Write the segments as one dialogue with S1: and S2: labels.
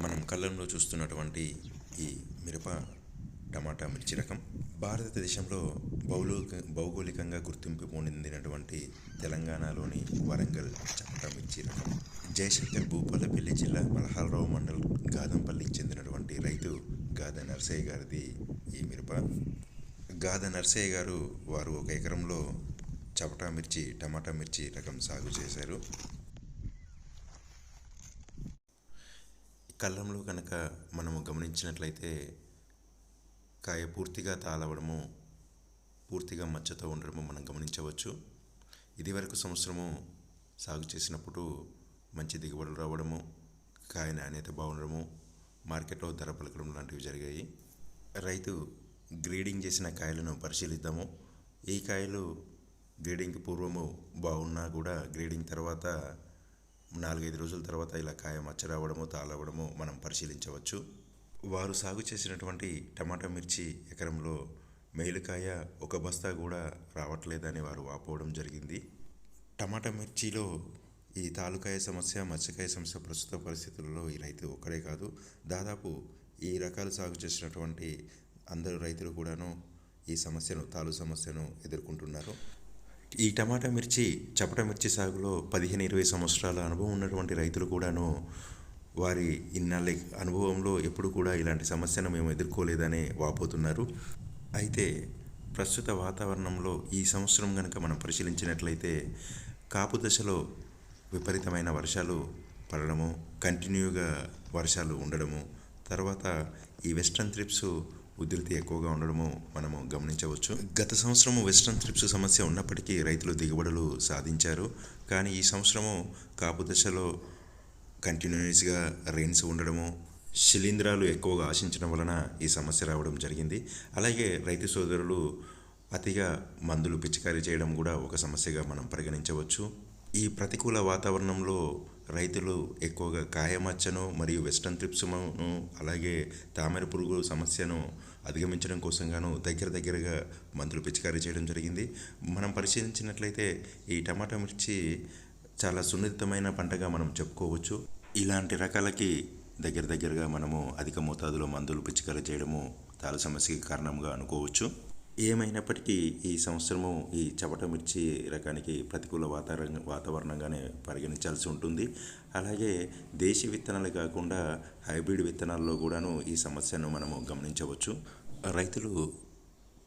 S1: మనం కళ్ళంలో చూస్తున్నటువంటి ఈ మిరప టమాటా మిర్చి రకం భారతదేశంలో భౌగోళిక భౌగోళికంగా గుర్తింపు పొందినటువంటి తెలంగాణలోని వరంగల్ టమాటా మిర్చి రకం. జయశంకర్ భూపాలపల్లి జిల్లా మలహాలరావు మండల్ గాదంపల్లికి చెందినటువంటి రైతు గాద నర్సయ్య గారిది ఈ మిరప. గాద నర్సయ్య గారు వారు ఒక ఎకరంలో చపటా మిర్చి టమాటా మిర్చి రకం సాగు చేశారు. కళ్ళంలో కనుక మనము గమనించినట్లయితే కాయ పూర్తిగా తాళవడము పూర్తిగా మచ్చతో ఉండడము మనం గమనించవచ్చు. ఇదివరకు సంవత్సరము సాగు చేసినప్పుడు మంచి దిగుబడులు రావడము కాయ నాణ్యత బాగుండడము మార్కెట్లో ధర పలకడం లాంటివి జరిగాయి. రైతు గ్రేడింగ్ చేసిన కాయలను పరిశీలిద్దాము. ఈ కాయలు గ్రేడింగ్కి పూర్వము బాగున్నా కూడా గ్రేడింగ్ తర్వాత నాలుగైదు రోజుల తర్వాత ఇలా కాయ మచ్చ రావడము తాళవడము మనం పరిశీలించవచ్చు. వారు సాగు చేసినటువంటి టమాటా మిర్చి ఎకరంలో మేలుకాయ ఒక బస్తా కూడా రావట్లేదని వారు వాపోవడం జరిగింది. టమాటా మిర్చిలో ఈ తాలుకాయ సమస్య మత్స్యకాయ సమస్య ప్రస్తుత పరిస్థితుల్లో ఈ రైతు ఒక్కడే కాదు. దాదాపు ఈ రకాలు సాగు చేసినటువంటి అందరు రైతులు కూడాను ఈ సమస్యను తాలు సమస్యను ఎదుర్కొంటున్నారు. ఈ టమాటా మిర్చి చపట మిర్చి సాగులో పదిహేను ఇరవై సంవత్సరాల అనుభవం ఉన్నటువంటి రైతులు కూడాను వారి ఇన్నాళ్ళ అనుభవంలో ఎప్పుడు కూడా ఇలాంటి సమస్యను మేము ఎదుర్కోలేదనే వాపోతున్నారు. అయితే ప్రస్తుత వాతావరణంలో ఈ సంవత్సరం కనుక మనం పరిశీలించినట్లయితే కాపు దశలో విపరీతమైన వర్షాలు పడడము కంటిన్యూగా వర్షాలు ఉండడము తర్వాత ఈ వెస్ట్రన్ ట్రిప్స్ ఉధృతి ఎక్కువగా ఉండడము మనము గమనించవచ్చు. గత సంవత్సరము వెస్ట్రన్ ట్రిప్స్ సమస్య ఉన్నప్పటికీ రైతులు దిగుబడులు సాధించారు. కానీ ఈ సంవత్సరము కాపు దశలో కంటిన్యూస్గా రెయిన్స్ ఉండడము శిలీంధ్రాలు ఎక్కువగా ఆశించడం వలన ఈ సమస్య రావడం జరిగింది. అలాగే రైతు సోదరులు అతిగా మందులు పిచికారీ చేయడం కూడా ఒక సమస్యగా మనం పరిగణించవచ్చు. ఈ ప్రతికూల వాతావరణంలో రైతులు ఎక్కువగా కాయమచ్చను మరియు వెస్టర్న్ ట్రిప్స్ను అలాగే తామర పురుగు సమస్యను అధిగమించడం కోసంగాను దగ్గర దగ్గరగా మందులు పిచికారీ చేయడం జరిగింది. మనం పరిశీలించినట్లయితే ఈ టమాటా మిర్చి చాలా సున్నితమైన పంటగా మనం చెప్పుకోవచ్చు. ఇలాంటి రకాలకి దగ్గర దగ్గరగా మనము అధిక మోతాదులో మందులు పిచికారీ చేయడము తాళ సమస్యకి కారణంగా అనుకోవచ్చు. ఏమైనప్పటికీ ఈ సంవత్సరము ఈ చపట మిర్చి రకానికి ప్రతికూల వాతావరణ వాతావరణంగానే పరిగణించాల్సి ఉంటుంది. అలాగే దేశీ విత్తనాలు కాకుండా హైబ్రిడ్ విత్తనాల్లో కూడాను ఈ సమస్యను మనము గమనించవచ్చు. రైతులు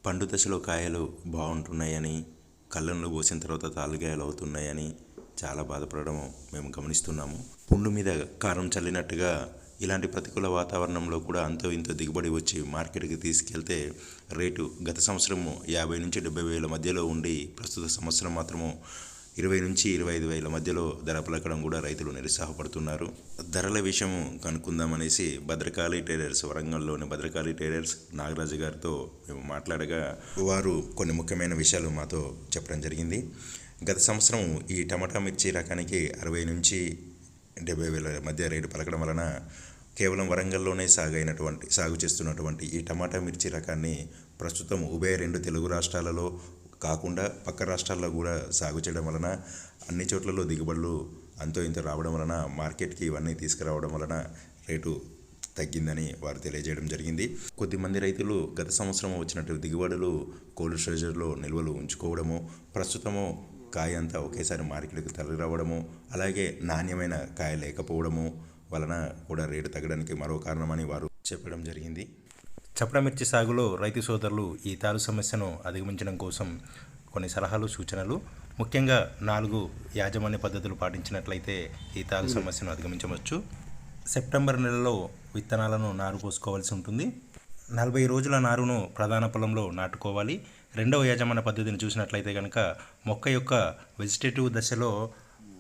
S1: పండు దశలో కాయలు బాగుంటున్నాయని కళ్ళంలో పోసిన తర్వాత తాలుగాయలు అవుతున్నాయని చాలా బాధపడడం మేము గమనిస్తున్నాము. పుండు మీద కారం చల్లినట్టుగా ఇలాంటి ప్రతికూల వాతావరణంలో కూడా అంతో ఇంతో దిగుబడి వచ్చి మార్కెట్కి తీసుకెళ్తే రేటు గత సంవత్సరము యాభై నుంచి డెబ్బై వేల మధ్యలో ఉండి ప్రస్తుత సంవత్సరం మాత్రము ఇరవై నుంచి ఇరవై ఐదు వేల మధ్యలో ధర పలకడం కూడా రైతులు నిరుత్సాహపడుతున్నారు. ధరల విషయం కనుక్కుందామనేసి భద్రకాళి టైలర్స్ వరంగల్లోని భద్రకాళి టైలర్స్ నాగరాజు గారితో మేము మాట్లాడగా వారు కొన్ని ముఖ్యమైన విషయాలు మాతో చెప్పడం జరిగింది. గత సంవత్సరం ఈ టమాటా మిర్చి రకానికి అరవై నుంచి డెబ్బై వేల మధ్య రేటు పలకడం వలన కేవలం వరంగల్లోనే సాగైనటువంటి సాగు చేస్తున్నటువంటి ఈ టమాటా మిర్చి రకాన్ని ప్రస్తుతం ఉభయ రెండు తెలుగు రాష్ట్రాలలో కాకుండా పక్క రాష్ట్రాల్లో కూడా సాగు చేయడం వలన అన్ని చోట్లలో దిగుబడులు అంతో ఇంత రావడం వలన మార్కెట్కి ఇవన్నీ తీసుకురావడం వలన రేటు తగ్గిందని వారు తెలియజేయడం జరిగింది. కొద్దిమంది రైతులు గత సంవత్సరం వచ్చినట్టు దిగుబడులు కోల్డ్ స్టోరేజ్లో నిల్వలు ఉంచుకోవడము ప్రస్తుతము కాయ అంతా ఒకేసారి మార్కెట్కి తరలి రావడము అలాగే నాణ్యమైన కాయ లేకపోవడము వలన కూడా రేటు తగ్గడానికి మరో కారణమని వారు చెప్పడం జరిగింది.
S2: చపట మిర్చి సాగులో రైతు సోదరులు ఈ తారు సమస్యను అధిగమించడం కోసం కొన్ని సలహాలు సూచనలు ముఖ్యంగా నాలుగు యాజమాన్య పద్ధతులు పాటించినట్లయితే ఈ తాలు సమస్యను అధిగమించవచ్చు. సెప్టెంబర్ నెలలో విత్తనాలను నారు పోసుకోవాల్సి ఉంటుంది. నలభై రోజుల నారును ప్రధాన పొలంలో నాటుకోవాలి. రెండవ యాజమాన్య పద్ధతిని చూసినట్లయితే కనుక మొక్క యొక్క వెజిటేటివ్ దశలో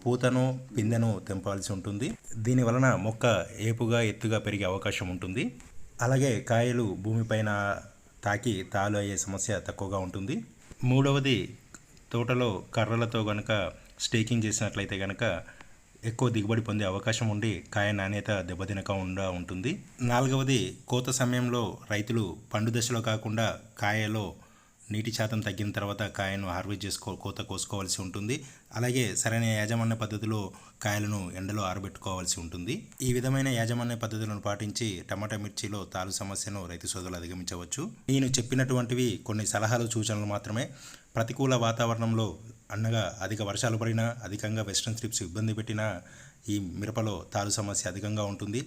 S2: పూతను పిందెను తెంపాల్సి ఉంటుంది. దీని వలన మొక్క ఏపుగా ఎత్తుగా పెరిగే అవకాశం ఉంటుంది. అలాగే కాయలు భూమిపైన తాకి తాలు అయ్యే సమస్య తక్కువగా ఉంటుంది. మూడవది తోటలో కర్రలతో కనుక స్టేకింగ్ చేసినట్లయితే కనుక ఎక్కువ దిగుబడి పొందే అవకాశం ఉండి కాయ నాణ్యత దెబ్బతినకుండా ఉంటుంది. నాలుగవది కోత సమయంలో రైతులు పండు దశలో కాకుండా కాయలో నీటి శాతం తగ్గిన తర్వాత కాయను హార్వెస్ట్ చేసుకో కోత కోసుకోవాల్సి ఉంటుంది. అలాగే సరైన యాజమాన్య పద్ధతిలో కాయలను ఎండలో ఆరబెట్టుకోవాల్సి ఉంటుంది. ఈ విధమైన యాజమాన్య పద్ధతులను పాటించి టమాటా మిర్చిలో తాలు సమస్యను రైతు సోదరులు అధిగమించవచ్చు. నేను చెప్పినటువంటివి కొన్ని సలహాలు సూచనలు మాత్రమే. ప్రతికూల వాతావరణంలో అన్నగా అధిక వర్షాలు పడినా అధికంగా వెస్ట్రన్ స్ట్రిప్స్ ఇబ్బంది పెట్టినా ఈ మిరపలో తాలు సమస్య అధికంగా ఉంటుంది.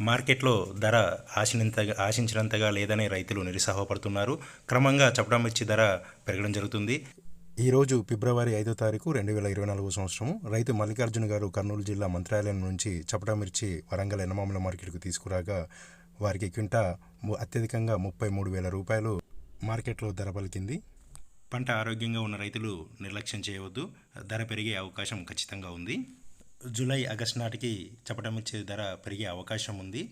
S2: మార్కెట్లో ధర ఆశించినంతగా ఆశించినంతగా లేదని రైతులు నిరుత్సాహపడుతున్నారు. క్రమంగా చపటా మిర్చి ధర పెరగడం జరుగుతుంది. ఈరోజు ఫిబ్రవరి ఐదో తారీఖు రెండు వేల ఇరవై నాలుగో సంవత్సరం రైతు మల్లికార్జున గారు కర్నూలు జిల్లా మంత్రాలయం నుంచి చపటా మిర్చి వరంగల్ ఎనమామల మార్కెట్కు తీసుకురాగా వారికి క్వింటా అత్యధికంగా ముప్పై మూడు వేల రూపాయలు మార్కెట్లో ధర పలికింది. పంట ఆరోగ్యంగా ఉన్న రైతులు నిర్లక్ష్యం చేయవద్దు. ధర పెరిగే అవకాశం ఖచ్చితంగా ఉంది. జూలై ఆగస్ట్ నాటికి చపటా ధర పెరిగే అవకాశం ఉంది.